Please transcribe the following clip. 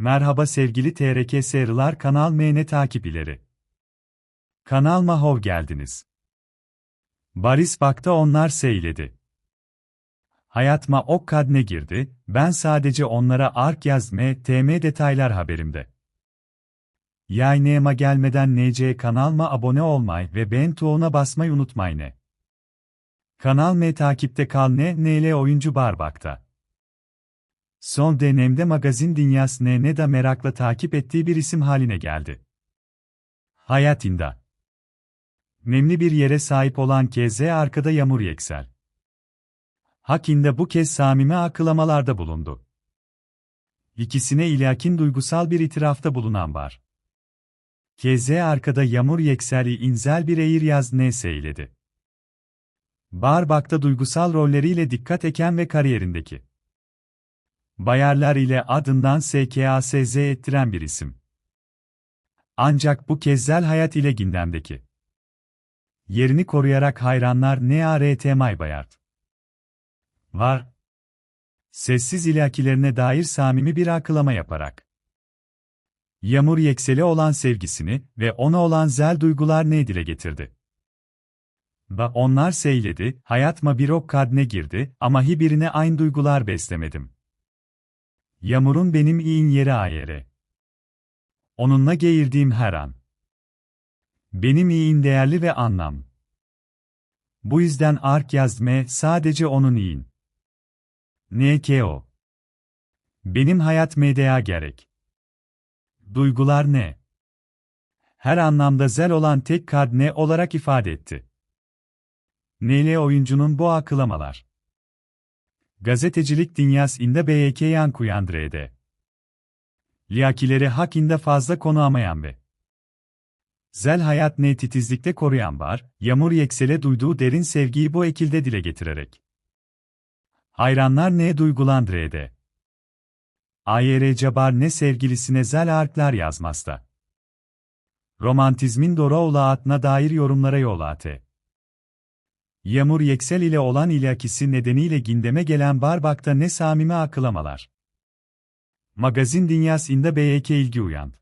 Merhaba sevgili TRK Serılar Kanal MN takipçileri. Kanalıma hoş geldiniz. Baris bakta onlar seyledi. Hayatıma ok kadne girdi, ben sadece onlara ark yazme, tm detaylar haberimde. Yayınıma gelmeden NC kanalıma abone olmayı ve beğen tuğuna basmayı unutmayın. Kanal M takipte kal ne NL oyuncu Barbak'ta. Son dönemde magazin dünyasını ne de merakla takip ettiği bir isim haline geldi. Hayatında. Nemli bir yere sahip olan KZ arkada Yağmur Yeksel. Hakin'de bu kez samimi akılamalarda bulundu. İkisine ilakin duygusal bir itirafta bulunan var. KZ arkada Yağmur Yeksel'i inzel bir eğir yaz ne seyledi. Barbak'ta duygusal rolleriyle dikkat eken ve kariyerindeki Bayarlar ile adından SKASZ ettiren bir isim. Ancak bu kezdel hayat ile gündemdeki yerini koruyarak hayranlar ne ART Maybayart var. Sessiz ilakilerine dair samimi bir akılama yaparak. Yağmur Yeksel'e olan sevgisini ve ona olan zel duygular ne dile getirdi. Ba onlar seyledi, hayatıma bir ok kadne girdi ama hiçbirine aynı duygular beslemedim. Yağmurun benim iyin yeri ayere. Onunla geğirdiğim her an. Benim iyin değerli ve anlam. Bu yüzden ark yazme sadece onun iyin. NKO. Benim hayat medya gerek. Duygular ne? Her anlamda zel olan tek kad ne olarak ifade etti. Neyle oyuncunun bu akılamalar. Gazetecilik dünyasında BYK yankuyandırede. Liyakileri hakinde fazla konu amayan ve zel hayat ne titizlikte koruyan var, Yağmur Yeksel'e duyduğu derin sevgiyi bu ekilde dile getirerek. Hayranlar ne duygulandırede. AYR Cabar ne sevgilisine zel arklar yazmazda. Romantizmin doğru atına dair yorumlara yol atı. Yağmur Yeksel ile olan ilakisi nedeniyle gündeme gelen Barbak'ta ne samimi akılamalar. Magazin dünyasında BYK ilgi uyandı.